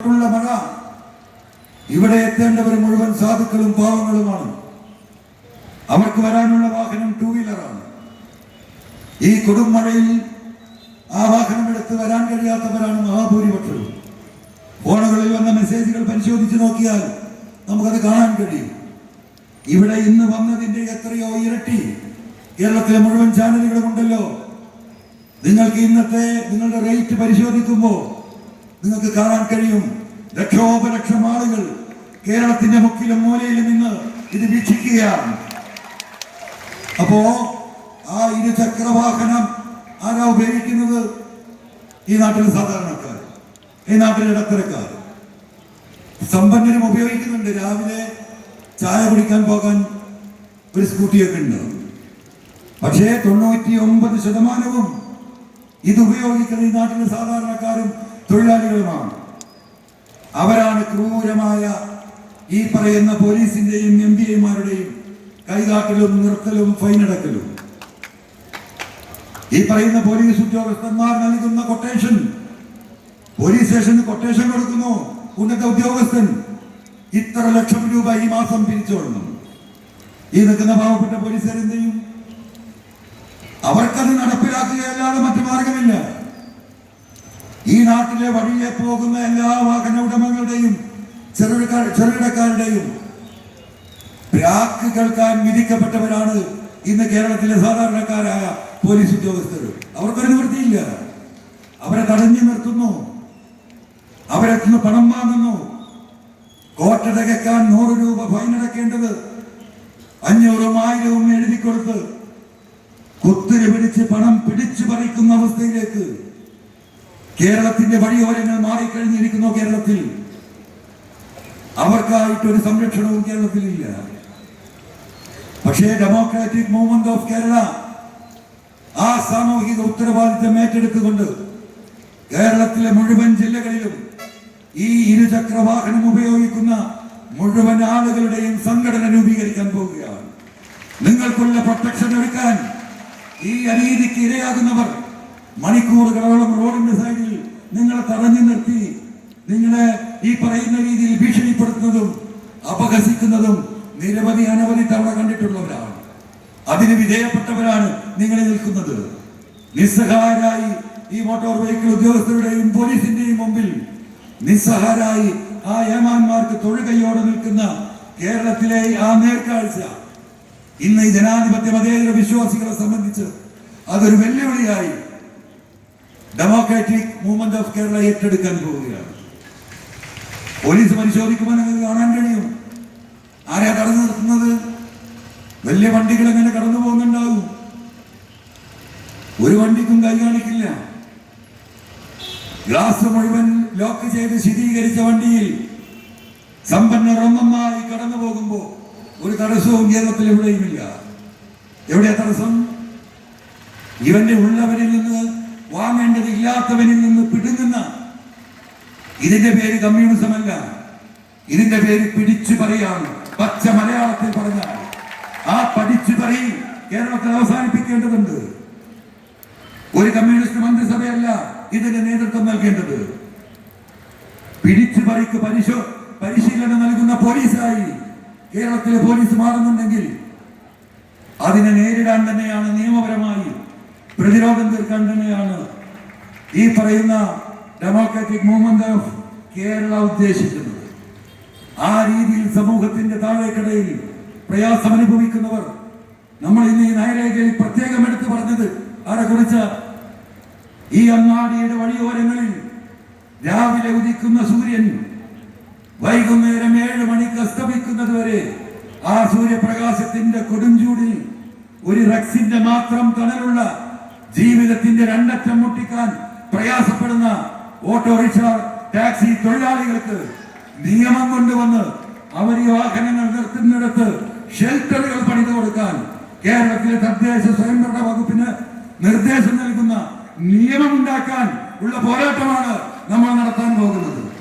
മഴ ഇവിടെ എത്തേണ്ടവർ മുഴുവൻ സാധുക്കളും പാവങ്ങളുമാണ്. അവർക്ക് വരാനുള്ള വാഹനം ടൂ വീലറാണ് ഈ കൊടുമഴയിൽ ആ വാഹനം എടുത്ത് വരാൻ കഴിയാത്തവരാണ് മഹാഭൂരിപക്ഷവും ഫോണുകളിൽ വന്ന മെസ്സേജുകൾ പരിശോധിച്ച് നോക്കിയാൽ നമുക്കത് കാണാൻ കഴിയും. ഇവിടെ ഇന്ന് വന്നതിന്റെ എത്രയോ ഇരട്ടി കേരളത്തിലെ മുഴുവൻ ചാനലുകളും ഉണ്ടല്ലോ. നിങ്ങൾക്ക് ഇന്നത്തെ നിങ്ങളുടെ റേറ്റ് പരിശോധിക്കുമ്പോൾ നിങ്ങൾക്ക് കാണാൻ കഴിയും. ലക്ഷോപലക്ഷം ആളുകൾ കേരളത്തിന്റെ മുക്കിലും മൂലയിലും നിന്ന് ഇത് വീക്ഷിക്കുകയാണ്. അപ്പോ ആ ഇരുചക്രവാഹനം ആരാ ഉപയോഗിക്കുന്നത്? ഈ നാട്ടിലെ സാധാരണക്കാർ ഈ നാട്ടിലെ ഇടത്തരക്കാർ. സമ്പന്നരും ഉപയോഗിക്കുന്നുണ്ട്. രാവിലെ ചായ കുടിക്കാൻ പോകാൻ ഒരു സ്കൂട്ടിയൊക്കെ ഉണ്ട്. പക്ഷേ തൊണ്ണൂറ്റി ഒമ്പത് ശതമാനവും ഇത് ഉപയോഗിക്കുന്ന ഈ നാട്ടിലെ സാധാരണക്കാരും തൊഴിലാളികളുമാണ്. അവരാണ് ക്രൂരമായ ഈ പറയുന്ന പോലീസിന്റെയും എം പി എമാരുടെയും കൈതാക്കലും നിർത്തലും ഫൈനടക്കലും. ഈ പറയുന്ന പോലീസ് ഉദ്യോഗസ്ഥന്മാർ നൽകുന്ന കൊട്ടേഷൻ പോലീസ് സ്റ്റേഷന് കൊട്ടേഷൻ കൊടുക്കുന്നു. ഉന്നത ഉദ്യോഗസ്ഥൻ ഇത്ര ലക്ഷം രൂപ ഈ മാസം പിരിച്ചോളണം ഈ നിൽക്കുന്ന പാവപ്പെട്ട പോലീസുകാരെന്തെയും അവർക്കത് നടപ്പിലാക്കുകയല്ലാതെ മറ്റു മാർഗമില്ല. ഈ നാട്ടിലെ വഴിയെ പോകുന്ന എല്ലാ വാഹന ഉടമകളുടെയും ചെറുകിടക്കാരുടെയും പ്രാക്ക് കേൾക്കാൻ വിധിക്കപ്പെട്ടവരാണ് ഇന്ന് കേരളത്തിലെ സാധാരണക്കാരായ പോലീസ് ഉദ്യോഗസ്ഥർ. അവർക്കൊരു നിവൃത്തിയില്ല. അവരെ തടഞ്ഞു നിർത്തുന്നു. അവരെ പണം വാങ്ങുന്നു. കോട്ട തികക്കാൻ നൂറ് രൂപ ഫൈൻ അടക്കേണ്ടത് അഞ്ഞൂറും ആയിരവും എഴുതി കൊടുത്ത് കുത്തിരി പിടിച്ച് പണം പിടിച്ചു പറിക്കുന്ന അവസ്ഥയിലേക്ക് കേരളത്തിന്റെ വഴിയോരങ്ങൾ മാറിക്കഴിഞ്ഞിരിക്കുന്നു കേരളത്തിൽ. അവർക്കായിട്ട് ഒരു സംരക്ഷണവും കേരളത്തിലില്ല. പക്ഷേ ഡെമോക്രാറ്റിക് മൂവ്മെന്റ് ഓഫ് കേരള ആ സാമൂഹിക ഉത്തരവാദിത്തം ഏറ്റെടുത്തുകൊണ്ട് കേരളത്തിലെ മുഴുവൻ ജില്ലകളിലും ഈ ഇരുചക്ര വാഹനം ഉപയോഗിക്കുന്ന മുഴുവൻ ആളുകളുടെയും സംഘടന രൂപീകരിക്കാൻ പോവുകയാണ്. നിങ്ങൾക്കുള്ള പ്രൊട്ടക്ഷൻ എടുക്കാൻ ഈ അനീതിക്ക് ഇരയാകുന്നവർ മണിക്കൂറുകളോളം റോഡിന്റെ സൈഡിൽ നിങ്ങളെ തടഞ്ഞു നിർത്തി നിങ്ങളെ ഈ പറയുന്ന രീതിയിൽ ഭീഷണിപ്പെടുത്തുന്നതും അപഹസിക്കുന്നതും നിരവധി അനവധി തവണ കണ്ടിട്ടുള്ളവരാണ്. അതിന് വിധേയപ്പെട്ടവരാണ് നിങ്ങൾ നിൽക്കുന്നത്. നിസ്സഹായരായി ഈ മോട്ടോർ വെഹിക്കിൾ ഉദ്യോഗസ്ഥരുടെയും പോലീസിന്റെയും മുമ്പിൽ നിസ്സഹാരായി ആ ഏമാന്മാർക്ക് തൊഴുകയോടെ നിൽക്കുന്ന കേരളത്തിലെ ആ നേർക്കാഴ്ച. ഇന്ന് ഈ ജനാധിപത്യ മതേതര വിശ്വാസികളെ സംബന്ധിച്ച് അതൊരു വെല്ലുവിളിയായി ഡെമോക്രാറ്റിക് മൂവ്മെന്റ് ഓഫ് കേരള ഏറ്റെടുക്കാൻ പോവുകയാണ്. പോലീസ് പരിശോധിക്കുമ്പോൾ നിങ്ങൾക്ക് കാണാൻ കഴിയും. ആരാ കടന്നു നിർത്തുന്നത്? വലിയ വണ്ടികൾ എങ്ങനെ കടന്നു പോകുന്നുണ്ടാവും? ഒരു വണ്ടിക്കും കൈ കാണിക്കില്ല. ഗ്ലാസ് മുഴുവൻ ലോക്ക് ചെയ്ത് ശീതീകരിച്ച വണ്ടിയിൽ സമ്പന്ന റോമമായി കടന്നു പോകുമ്പോൾ ഒരു തടസ്സവും കേരളത്തിൽ എവിടെയുമില്ല. എവിടെയാ തടസ്സം? ഇവന്റെ ഉള്ളവരിൽ നിന്ന് വാങ്ങേണ്ടത് ഇല്ലാത്തവനിൽ നിന്ന് പിടുങ്ങുന്ന. ഇതിന്റെ പേര് കമ്മ്യൂണിസം അല്ല ഇതിന്റെ പേര് പിടിച്ചു പറയാണ്. പച്ച മലയാളത്തിൽ പറഞ്ഞാൽ. ആ പഠിച്ചു പറയും. കേരളത്തിൽ അവസാനിപ്പിക്കേണ്ടതുണ്ട്. ഒരു കമ്മ്യൂണിസ്റ്റ് മന്ത്രിസഭയല്ല ഇതിന്റെ നേതൃത്വം നൽകേണ്ടത്. പിടിച്ചു പറിക്ക് പരിശോ പരിശീലനം നൽകുന്ന പോലീസായി കേരളത്തിലെ പോലീസ് മാറുന്നുണ്ടെങ്കിൽ അതിനെ നേരിടാൻ തന്നെയാണ് നിയമപരമായി പ്രതിരോധം തീർക്കാൻ തന്നെയാണ് ഈ പറയുന്ന ഡെമോക്രാറ്റിക് മൂവ്മെന്റ് ഓഫ് കേരള ഉദ്ദേശിക്കുന്നത്. ആ രീതിയിൽ സമൂഹത്തിന്റെ താഴേക്കടയിൽ പ്രയാസം അനുഭവിക്കുന്നവർ നമ്മൾ ഇന്ന് ഈ നയരേഖയിൽ പ്രത്യേകം എടുത്തു പറഞ്ഞത് ആരെ കുറിച്ച്? ഈ അങ്ങാടിയുടെ വഴിയോരങ്ങളിൽ രാവിലെ ഉദിക്കുന്ന സൂര്യൻ വൈകുന്നേരം ഏഴ് മണിക്ക് അസ്തമിക്കുന്നത് വരെ ആ സൂര്യപ്രകാശത്തിന്റെ കൊടുംചൂടിൽ ഒരു റക്സിന്റെ മാത്രം തണലുള്ള ജീവിതത്തിന്റെ രണ്ടറ്റം മുട്ടിക്കാൻ പ്രയാസപ്പെടുന്ന ഓട്ടോറിക്ഷ ടാക്സി തൊഴിലാളികൾക്ക് നിയമം കൊണ്ടുവന്ന് അവർ ഈ വാഹനങ്ങൾ നിർത്തുന്നിടത്ത് ഷെൽട്ടറുകൾ പണിതു കൊടുക്കാൻ കേരളത്തിലെ തദ്ദേശ സ്വയംഭരണ വകുപ്പിന് നിർദ്ദേശം നൽകുന്ന നിയമം ഉണ്ടാക്കാൻ ഉള്ള പോരാട്ടമാണ് നമ്മൾ നടത്താൻ പോകുന്നത്.